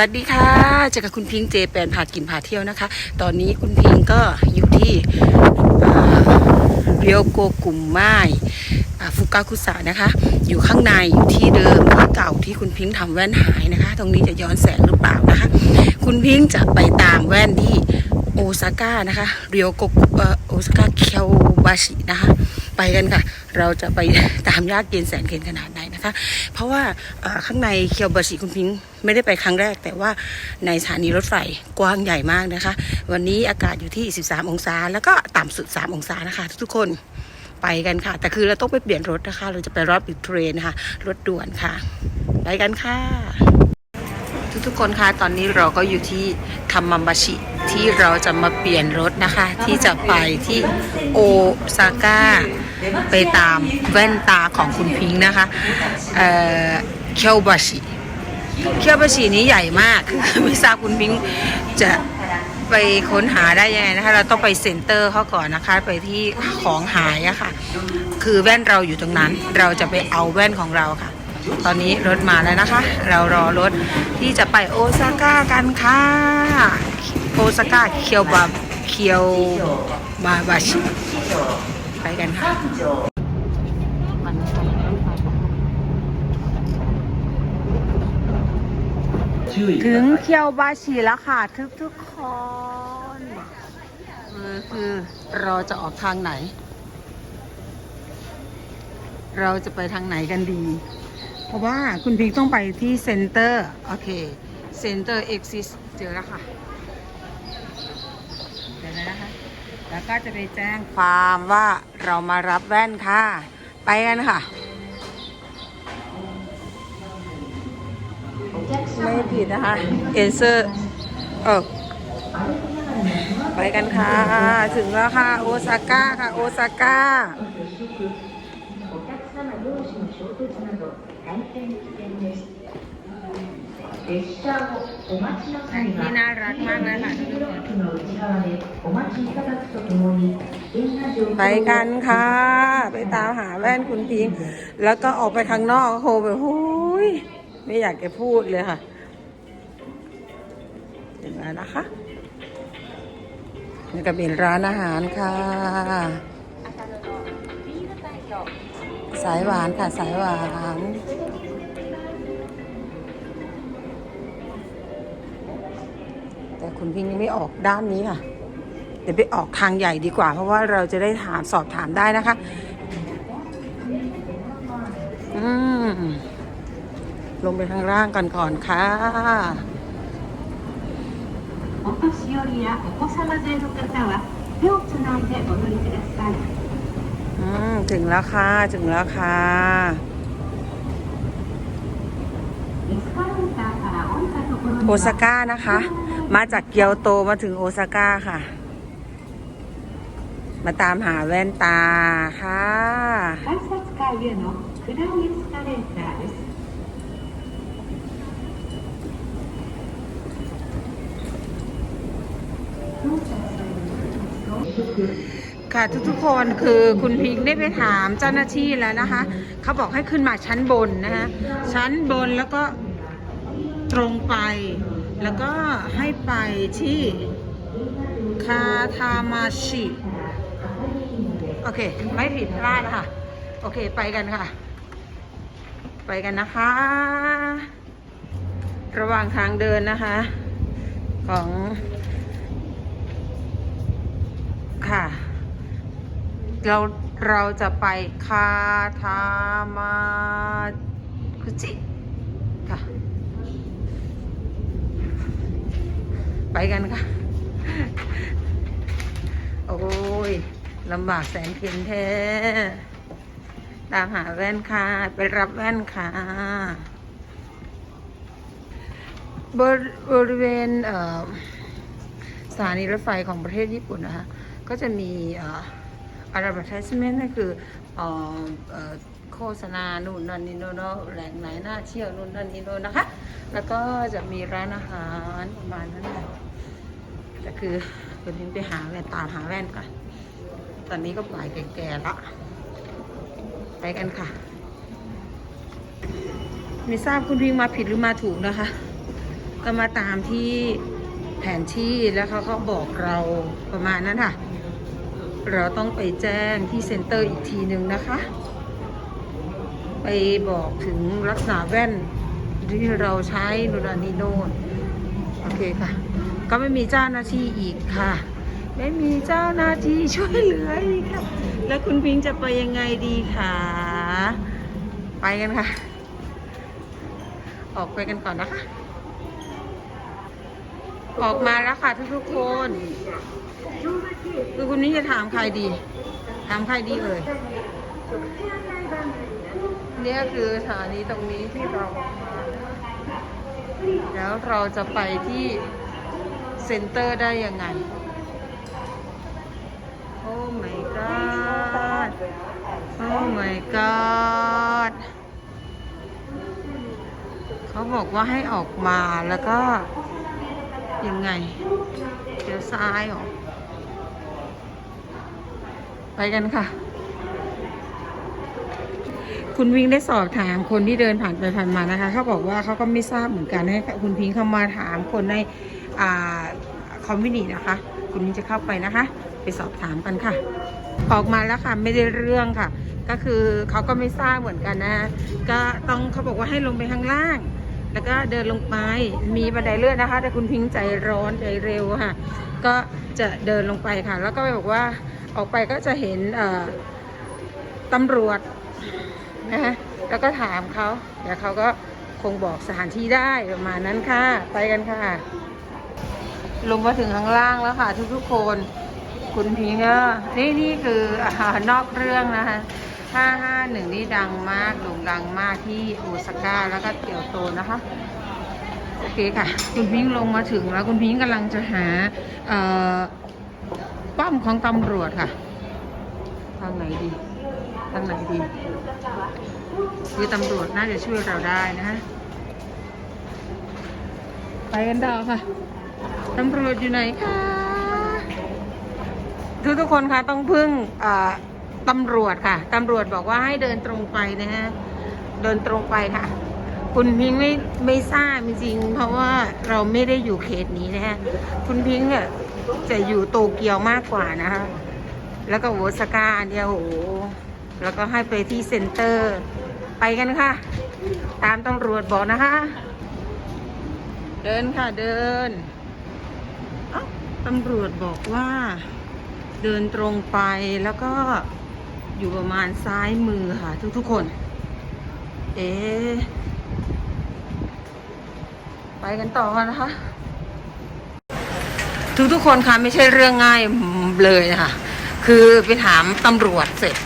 วัสดีค่ะเจอกับคุณพิงค์เจแปนพากินพาเที่ยวนะคะ ตอนนี้คุณพิงค์ก็อยู่ที่เรียวโกกุมไม้ฟุกาคุสะนะคะ อยู่ข้างในอยู่ที่เดิมที่เก่าที่คุณพิงค์ทำแว่นหายนะคะ ตรงนี้จะย้อนแสงหรือเปล่านะคะ คุณพิงค์จะไปตามแว่นที่โอซาก้านะคะ เรียวโกโอซาก้าเคียวบาชินะคะ ไปกันค่ะ เราจะไปตามยากเย็นแสนเข็นขนาดไหนนะคะ เพราะว่าข้างในเคียวบาชิคุณพิงไม่ได้ไปครั้งแรก แต่ว่าในสถานีรถไฟกว้างใหญ่มากนะคะ วันนี้อากาศอยู่ที่ 13 องศา แล้วก็ต่ำสุด 3 องศานะคะ ทุกคนไปกันค่ะ แต่คือเราต้องไปเปลี่ยนรถนะคะ เราจะไปรอบบิทเทรนนะคะรถด่วนค่ะ ไปกันค่ะ ทุกๆคนคะตอนนี้เราก็อยู่ที่คามัมบาชิที่เราจะมาเปลี่ยนรถนะคะ ที่จะไปที่โอซาก้า ไปตามแว่นตาของคุณพิงค์นะคะ เอ่อเคียวบาชิเคียวบาชินี้ใหญ่มาก ไม่ทราบคุณพิงค์จะไปค้นหาได้ยังไงนะคะ เราต้องไปเซ็นเตอร์เขาก่อนนะคะ ไปที่ของหายอะค่ะ คือแว่นเราอยู่ตรงนั้น เราจะไปเอาแว่นของเราค่ะ ตอนนี้รถมาแล้วนะคะ เรารอรถที่จะไปโอซาก้ากันค่ะ โอซาก้าเคียวบาเคียวบาบาชิ ไปกันค่ะถึงเคียวบาชิแล้วค่ะทุกทุกๆคนเออคือเราจะออกทางไหน เราจะไปทางไหนกันดี เพราะว่าคุณพิงค์ต้องไปที่เซ็นเตอร์ โอเค เซ็นเตอร์เอ็กซิสเจอแล้วค่ะ เดี๋ยวนะคะ แล้วก็จะไปแจ้งความว่าเรามารับแว่นค่ะ ไปกันค่ะ ไม่ผิดนะคะ เอนเซอร์เออไปกันค่ะ ถึงแล้วค่ะ โอซาก้าค่ะ โอซาก้า お客様同士の衝突など大変危険です 列車をお待ちの際はになるまあまあまあブロックの内側でお待ちいただくとともに危険な状況 ไปกันค่ะ ไปตามหาแว่นคุณพิงค์แล้วก็ออกไปข้างนอกโหแบบหูยไม่อยากจะพูดเลยค่ะถึงแล้วนะคะนี่ก็เป็นร้านอาหารค่ะ สายหวานค่ะ สายหวาน แต่คุณพิงค์ยังไม่ออกด้านนี้ค่ะ เดี๋ยวไปออกทางใหญ่ดีกว่า เพราะว่าเราจะได้ถามสอบถามได้นะคะ อืม ลงไปข้างล่างก่อนก่อนค่ะ お年寄りやお子様連れの方は手をつないでお乗りください。 อืม ถึงแล้วค่ะ ถึงแล้วค่ะ エスカレーターから降りたところに โอ は ซาก้านะคะ มาจากเกียวโตมาถึงโอซาก้าค่ะ มาตามหาแว่นตาค่ะค่ะทุกทุกคนคือคุณพิงได้ไปถามเจ้าหน้าที่แล้วนะคะ เขาบอกให้ขึ้นมาชั้นบนนะคะชั้นบนแล้วก็ตรงไป แล้วก็ให้ไปที่คาทามาชิโอเค ไม่ผิดพลาดค่ะ โอเค ไปกันค่ะ ไปกันนะคะ ระหว่างทางเดินนะคะ ของ ค่ะ เราเราจะไปคาทามาคุจิ ค่ะ ไปกันค่ะ โอ้ยลำบากแสนเข็นแท้ ตามหาแว่นค่ะ ไปรับแว่นค่ะ บริบริเวณเสถานีรถไฟของประเทศญี่ปุ่นนะคะ ก็จะมีเอ่อ advertisement ก็คือออโฆษณานู่นนั่นนี่โน่นแหล่งไหนน่าเที่ยวนู่นนั่นนี่โน่นนะคะ แล้วก็จะมีร้านอาหารประมาณนั้นแหละ แต่คือคุณพิงไปหาแว่นตามหาแว่นก่อน ตอนนี้ก็บ่ายแก่ๆและไปกันค่ะ ไม่ทราบคุณพิงมาผิดหรือมาถูกนะคะ ก็มาตามที่แผนที่แล้วเขาก็บอกเราประมาณนั้นค่ะ เราต้องไปแจ้งที่เซ็นเตอร์อีกทีหนึ่งนะคะ ไปบอกถึงลักษณะแว่นที่เราใช้นูนนนีโนนโอเคค่ะ ก็ไม่มีเจ้าหน้าที่อีกค่ะ ไม่มีเจ้าหน้าที่ช่วยเหลืออีกค่ะ แล้วคุณพิงค์จะไปยังไงดีคะไปกันค่ะ ออกไปกันก่อนนะคะ ออกมาแล้วค่ะทุกๆคนคือคุณนี้จะถามใครดี ถามใครดีเอ่ยนี่คือสถานีตรงนี้ที่เรา แล้วเราจะไปที่ เซ็นเตอร์ได้ยังไง โอ้ my god โอ้ my god เขาบอกว่าให้ออกมาแล้วก็ ยังไง เดี๋ยวซ้ายเหรอไปกันค่ะ คุณพิงได้สอบถามคนที่เดินผ่านไปผ่านมานะคะ เขาบอกว่าเขาก็ไม่ทราบเหมือนกันให้คุณพิงเข้ามาถามคนใน คอมมินินะคะ คุณพิงค์จะเข้าไปนะคะ ไปสอบถามกันค่ะ ออกมาแล้วค่ะไม่ได้เรื่องค่ะ ก็คือเขาก็ไม่ทราบเหมือนกันนะ ก็ต้องเขาบอกว่าให้ลงไปข้างล่าง แล้วก็เดินลงไปมีบันไดเลื่อนนะคะ แต่คุณพิงใจร้อนใจเร็วค่ะ ก็จะเดินลงไปค่ะ แล้วก็บอกว่าออกไปก็จะเห็นตำรวจนะคะแล้วก็ถามเขาเดี๋ยวเขาก็คงบอกสถานที่ได้ประมาณนั้นค่ะ ไปกันค่ะ ลงมาถึงข้างล่างแล้วค่ะ ทุกๆคน คุณพิงค์ก็นี่นี่คืออานอกเรื่องนะคะ551 นี่ดังมากโด่งดังมากที่โอซาก้าแล้วก็เกียวโตนะคะ โอเคค่ะ คุณพิงค์ลงมาถึงแล้วคุณพิงค์กำลังจะหาป้อมของตำรวจค่ะ ทางไหนดีทางไหนดีคือตำรวจน่าจะช่วยเราได้นะฮะไปกันต่อค่ะ ตำรวจอยู่ไหนคะทุกทุกคนคะต้องพึ่งตำรวจค่ะตำรวจบอกว่าให้เดินตรงไปนะฮะเดินตรงไปค่ะ คุณพิงค์ไม่ไม่ทราบจริงเพราะว่าเราไม่ได้อยู่เขตนี้นะฮะคุณพิงค์อะจะอยู่โตเกียวมากกว่านะคะแล้วก็โอซาก้าเนี่ยโอ้แล้วก็ให้ไปที่เซ็นเตอร์ ไปกันค่ะ ตามตำรวจบอกนะคะ เดินค่ะเดิน ตำรวจบอกว่าเดินตรงไปแล้วก็อยู่ประมาณซ้ายมือค่ะ ทุกๆคน เอ๊ไปกันต่อนะคะ ทุกๆคนคะไม่ใช่เรื่องง่ายเลยนะคะคือไปถามตำรวจเสร็จ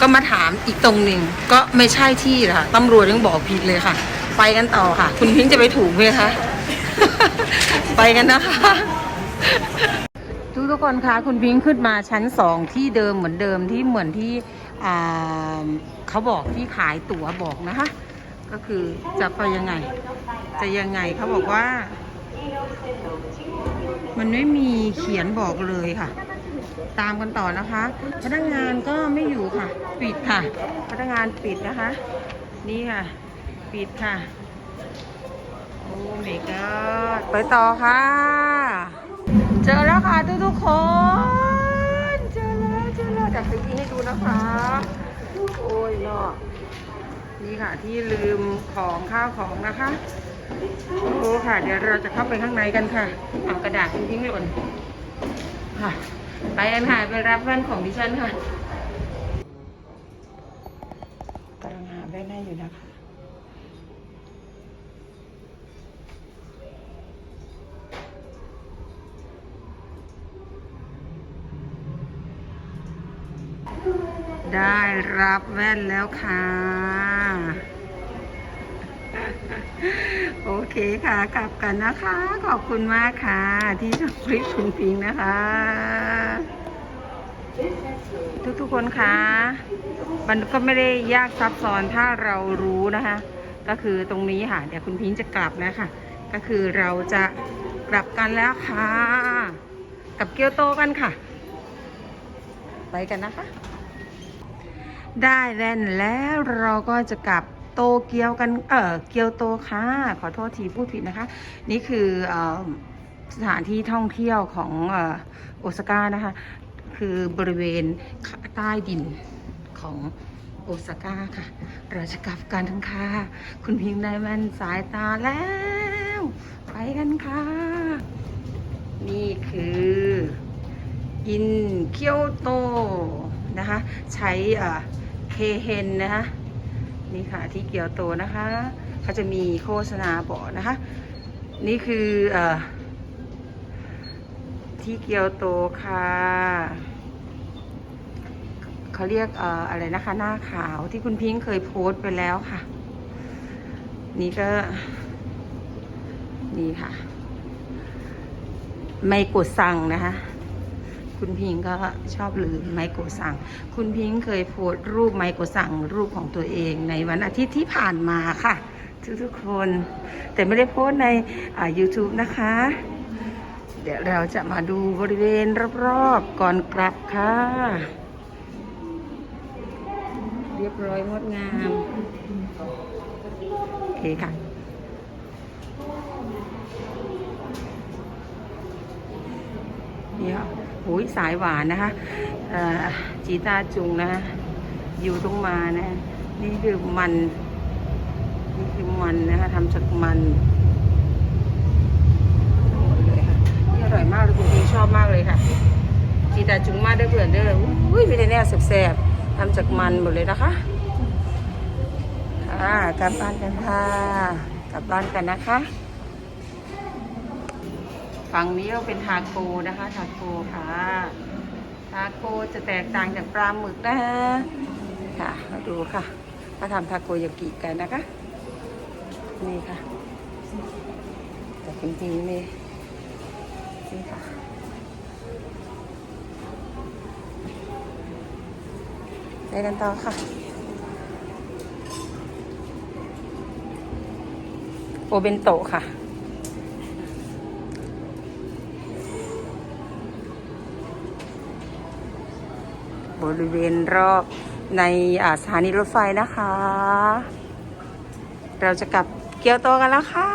ก็มาถามอีกตรงหนึ่งก็ไม่ใช่ที่ค่ะตำรวจยังบอกผิดเลยค่ะ ไปกันต่อค่ะ คุณพิงค์จะไปถูกไหมคะ ไปกันนะคะ ทุกทุกคนคะคุณพิงค์ขึ้นมาชั้นสองที่เดิมเหมือนเดิมที่เหมือนที่เขาบอกที่ขายตั๋วบอกนะคะ ก็คือจะไปยังไง จะยังไงเขาบอกว่า มันไม่มีเขียนบอกเลยค่ะ ตามกันต่อนะคะ พนักงานก็ไม่อยู่ค่ะ ปิดค่ะ พนักงานปิดนะคะ นี่ค่ะ ปิดค่ะ โอ้เมกไปต่อค่ะ เจอแล้วค่ะทุกทุกคน เจอแล้วเจอแล้วจากสิ่งที่ให้ดูนะคะ โอ้ยเนาะนี่ค่ะที่ลืมของข้าวของนะคะโอ้ค่ะ เดี๋ยวเราจะเข้าไปข้างในกันค่ะเอากระดาษทิ้งหล่นค่ะ ไปกันค่ะไปรับแว่นของดิฉันค่ะกำลังหาแว่นให้อยู่นะคะ ได้ รับแว่นแล้วค่ะ โอเคค่ะ กลับกันนะคะ ขอบคุณมากค่ะ ที่ชมคลิปคุณพิงค์นะคะ ทุกๆคนคะ มันก็ไม่ได้ยากซับซ้อนถ้าเรารู้นะคะ ก็คือตรงนี้ค่ะ เดี๋ยวคุณพิงค์จะกลับแล้วค่ะ ก็คือเราจะกลับกันแล้วค่ะ กับเกียวโตกันค่ะ ไปกันนะคะ ได้แว่นแล้วเราก็จะกลับโตเกียวกัน เออเกียวโตค่ะ ขอโทษทีพูดผิดนะคะ นี่คืออสถานที่ท่องเที่ยวของออโอซาก้านะคะ คือบริเวณใต้ดินของโอซาก้าค่ะ เราจะกลับกันทั้งค่ะ คุณพิงค์ได้แว่นสายตาแล้ว ไปกันค่ะ นี่คืออินเกียวโตนะคะ ใช้ เคเฮนนะคะนี่ค่ะที่เกียวโตนะคะเขาจะมีโฆษณาบอกนะคะ นี่คือเออที่เกียวโตค่ะเขาเรียกเอ่ออะไรนะคะ หน้าขาวที่คุณพิงค์เคยโพสต์ไปแล้วค่ะ นี่ก็ นี่ค่ะ ไมโกะซังนะคะ คุณพิงก็ชอบลืมไมโกะซัง คุณพิงเคยโพสต์รูปไมโกะซังรูปของตัวเองในวันอาทิตย์ที่ผ่านมาค่ะ ทุกทุกคน แต่ไม่ได้โพสต์ในอ่า YouTube นะคะ เดี๋ยวเราจะมาดูบริเวณรอบๆก่อนกลับค่ะ เรียบร้อยงดงาม โอเคค่ะเนี่ย โอ้ยสายหวานนะคะเอ่อจีตาจุงนะคะอยู่ตรงมานะนี่คือมัน นี่คือมันนะคะทำจากมันทั้งหมดเลยค่ะนี่อร่อยมากเลยคุณพี่ชอบมากเลยค่ะ จีตาจุงมากได้อเพื่อนเด้ออุ้ยมีแต่แนวแสบๆทำจากมันหมดเลยนะคะค่ะกลับบ้านกันค่ะกลับบ้านกันนะคะ ฝั่งนี้ก็เป็นทาโกนะคะทาโกค่ะทาโกจะแตกต่างจากปลาหมึกนะฮะค่ะมาดูค่ะมาทำทาโกยากิกันนะคะ นี่ค่ะ แต่จริงๆนี่นี่ค่ะไปกันต่อค่ะโอเบนโตะค่ะ บริเวณรอบในสถานีรถไฟนะคะ เราจะกลับเกียวโตกันแล้วค่ะ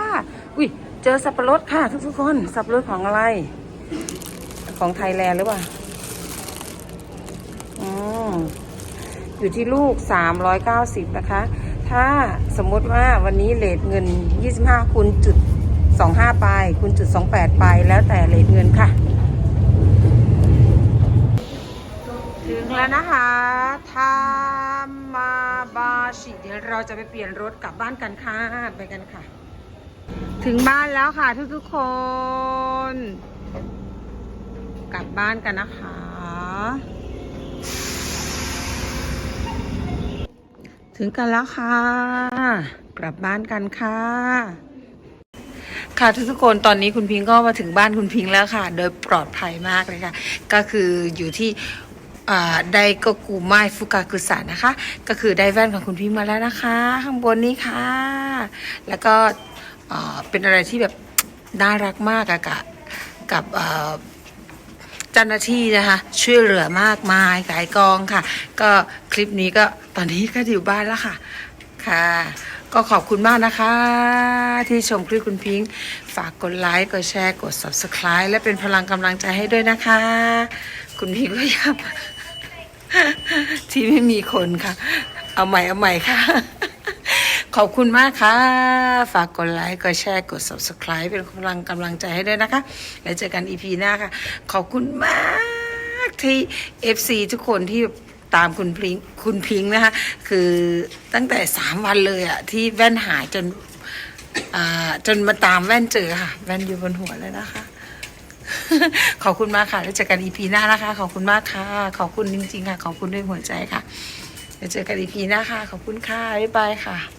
อุ้ยเจอสับปะรดค่ะ ทุกๆคนสับปะรดของอะไร ของไทยแลนด์หรือเปล่าอืมอยู่ที่ลูก 390 นะคะ ถ้าสมมติว่าวันนี้เลทเงิน 25คูณจุด25 ไปคูณจุด28 ไป แล้วแต่เลทเงินค่ะ แล้วนะคะทามาบาชิเดี๋ยวเราจะไปเปลี่ยนรถกลับบ้านกันค่ะ ไปกันค่ะ ถึงบ้านแล้วค่ะทุกๆคน กลับบ้านกันนะคะ ถึงกันแล้วค่ะ กลับบ้านกันค่ะค่ะทุกๆคนตอนนี้คุณพิงก็มาถึงบ้านคุณพิงแล้วค่ะ โดยปลอดภัยมากเลยค่ะ ก็คืออยู่ที่ ไดโกกุไมฟุกากุสะนะคะ ก็คือได้แว่นของคุณพิงมาแล้วนะคะ ข้างบนนี้ค่ะ แล้วก็เป็นอะไรที่แบบน่ารักมากอะกับกับเจ้าหน้าที่นะคะ ช่วยเหลือมากมายกายกองค่ะ ก็คลิปนี้ก็ตอนนี้ก็อยู่บ้านแล้วค่ะค่ะ ก็ขอบคุณมากนะคะ ที่ชมคลิปคุณพิงค์ฝากกดไลค์กดแชร์กด subscribe และเป็นพลังกำลังใจให้ด้วยนะคะ คุณพิงค์ก็ย้ำ ที่ไม่มีคนค่ะ เอาใหม่เอาใหม่ค่ะ ขอบคุณมากค่ะ ฝากกดไลค์กดแชร์กด subscribe เป็นกำลังกำลังใจให้ด้วยนะคะ แล้วเจอกัน EP หน้าค่ะ ขอบคุณมากที่ FC ทุกคนที่ตามคุณพิงคุณพิงนะคะ คือตั้งแต่สามวันเลยอะที่แว่นหายจนจนมาตามแว่นเจอค่ะ แว่นอยู่บนหัวเลยนะคะ ขอบคุณมากค่ะ แล้วเจอกันอีพีหน้านะคะ ขอบคุณมากค่ะ ขอบคุณจริงๆค่ะ ขอบคุณด้วยหัวใจค่ะแล้วเจอกันอีพีหน้าค่ะ ขอบคุณค่ะ บ๊ายบายค่ะ